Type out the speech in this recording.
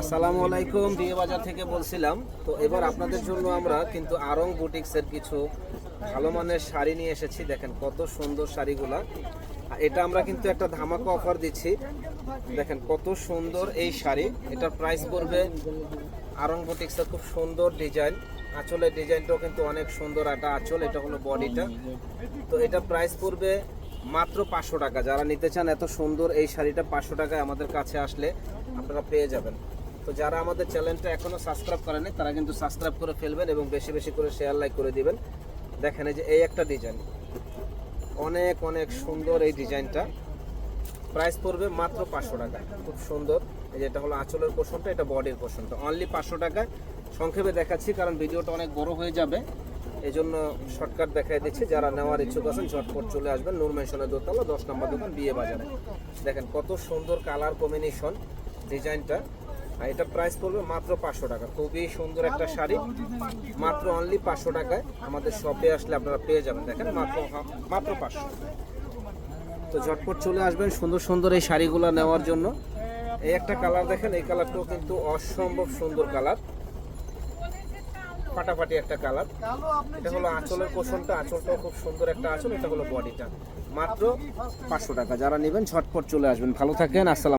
আসসালামু আলাইকুম বিয়ে বাজার থেকে বলছিলাম। তো এবার আপনাদের জন্য আমরা কিন্তু আরং বুটিক্সের কিছু ভালো মানের শাড়ি নিয়ে এসেছি। দেখেন কত সুন্দর শাড়িগুলা। এটা আমরা কিন্তু একটা ধামাকা অফার দিচ্ছি। দেখেন কত সুন্দর এই শাড়ি। এটার প্রাইস পড়বে আরং বুটিক্সের খুব সুন্দর ডিজাইন। আঁচলের ডিজাইনটাও কিন্তু অনেক সুন্দর। একটা আঁচল, এটা হলো বডিটা। তো এটা প্রাইস পড়বে মাত্র পাঁচশো টাকা। যারা নিতে চান এত সুন্দর এই শাড়িটা পাঁচশো টাকায় আমাদের কাছে আসলে আপনারা পেয়ে যাবেন। তো যারা আমাদের চ্যানেলটা এখনও সাবস্ক্রাইব করেনি তারা কিন্তু সাবস্ক্রাইব করে ফেলবেন এবং বেশি বেশি করে শেয়ার লাইক করে দিবেন। দেখেন এই যে এই একটা ডিজাইন অনেক অনেক সুন্দর এই ডিজাইনটা প্রাইস পড়বে মাত্র পাঁচশো টাকা। খুব সুন্দর। এই যে এটা হলো আঁচলের পোষণটা, এটা বডির পোষণটা। অনলি পাঁচশো টাকায়। সংক্ষেপে দেখাচ্ছি, কারণ ভিডিওটা অনেক বড় হয়ে যাবে। এই জন্য শর্টকাট দেখাই দিচ্ছি, যারা নেওয়ার ইচ্ছুক আছেন, ঝটপট চলে আসবেন। নূর মেনশনের দোতলা, দশ নম্বর দোকান, বিয়ে বাজারে। দেখেন কত সুন্দর কালার কম্বিনেশন ডিজাইনটা। আর এটা প্রাইস পড়বে মাত্র পাঁচশো টাকা। খুবই সুন্দর একটা শাড়ি, মাত্র অনলি পাঁচশো টাকায়। আমাদের শপে আসলে আপনারা পেয়ে যাবেন। দেখেন, মাত্র মাত্র পাঁচশো। তো ঝটপট চলে আসবেন সুন্দর সুন্দর এই শাড়িগুলো নেওয়ার জন্য। এই একটা কালার দেখেন, এই কালারটাও কিন্তু অসম্ভব সুন্দর কালার। ফাটাফাটি একটা কালার। এটা হলো আঁচলের কোশনটা আঁচলটাও খুব সুন্দর একটা আঁচল এটা হলো বডিটা। মাত্র পাঁচশো টাকা। যারা নেবেন ঝটপট চলে আসবেন। ভালো থাকেন আসসালাম